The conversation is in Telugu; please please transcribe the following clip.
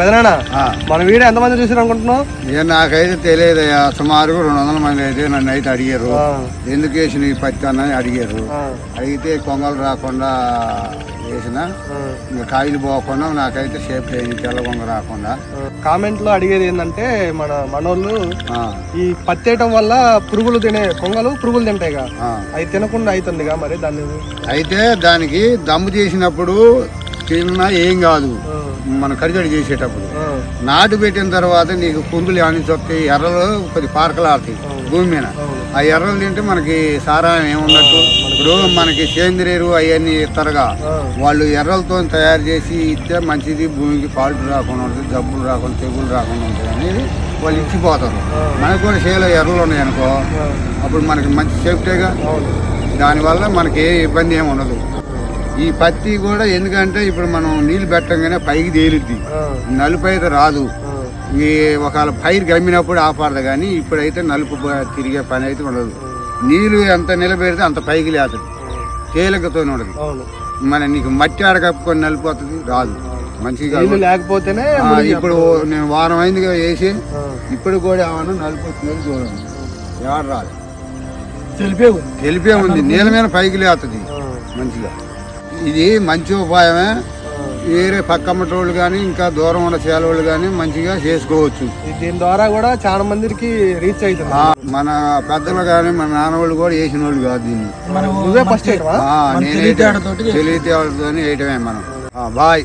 పెదనానా. మన వీడియో ఎంతమంది చూసారు అనుకుంటున్నావు? నాకైతే తెలియదు సుమారు రెండు వందల మంది అయితే నన్ను అయితే అడిగారు. ఎందుకు వేసిన ఈ పత్తి అని అడిగారు. అడిగితే కొంగలు రాకుండా వేసిన ఇంకా కాయలు పోకుండా నాకైతే సేఫ్టీ అయింది తెల్ల కొంగ రాకుండా. కామెంట్లో అడిగేది ఏంటంటే మన మనోళ్ళు ఈ పత్తి వేయటం వల్ల పురుగులు తినే కొంగలు పురుగులు తింటాయిగా. అవి తినకుండా అవుతుందిగా మరి దాన్ని? అయితే దానికి దమ్ము చేసినప్పుడు తిన్నా ఏం కాదు. మనం కరిగడి చేసేటప్పుడు. నాటు పెట్టిన తర్వాత నీకు పురుగులు అని వస్తాయి ఎర్రలు కొద్ది పారకలాడతాయి భూమి మీద. ఆ ఎర్రలు తింటే మనకి సారాయం ఏమున్నట్టు ఇప్పుడు మనకి సేంద్రియ ఎరువు అవన్నీ ఇస్తారుగా. వాళ్ళు ఎర్రలతో తయారు చేసి ఇస్తే మంచిది భూమికి పాల్పు రాకుండా ఉంటుంది జబ్బులు రాకుండా తెగులు రాకుండా ఉంటుంది అనేది వాళ్ళు ఇచ్చిపోతారు. మనకు కూడా చేలో ఎర్రలు ఉన్నాయి అనుకో అప్పుడు మనకి మంచి సేఫ్టీగా దానివల్ల మనకి ఏ ఇబ్బంది ఏమి ఉండదు. ఈ పత్తి కూడా ఎందుకంటే ఇప్పుడు మనం నీళ్ళు పెట్టంగానే పైకి తేలిద్ది. నలుపు అయితే రాదు. ఈ ఒకవేళ పైరు గమ్మినప్పుడు ఆపడదు కానీ ఇప్పుడైతే నలుపు తిరిగే పని అయితే ఉండదు. నీళ్ళు ఎంత నిలబెడితే అంత పైకి లేతుంది. తేలికతో ఉండదు. మన నీకు మట్టి ఆడకప్పుకొని నలిపోతుంది రాదు. మంచిగా లేకపోతేనే ఇప్పుడు నేను వారం అయింది వేసి ఇప్పుడు కూడా ఏమన్నా నలుపు వచ్చినది చూడండి. ఎవరు రాదు. తెలిపే ఉంది. నీళ్ళ మీద పైకి లేస్తుంది ఆ, మంచిగా. ఇది మంచి ఉపాయమే. వేరే పక్కమ్మటోళ్ళు కానీ ఇంకా దూరం ఉన్న చేలవాళ్ళు కానీ మంచిగా చేసుకోవచ్చు. ఈ దీని ద్వారా కూడా చాలా మందికి రీచ్ అవుతుంది. మన పెద్దలు కానీ మన నాన్నవాళ్ళు కూడా వేసిన వాళ్ళు కాదు దీన్ని. నువ్వే ఫస్ట్ తెలివితేటతో వేయటమే మనం ఆ, బాయ్.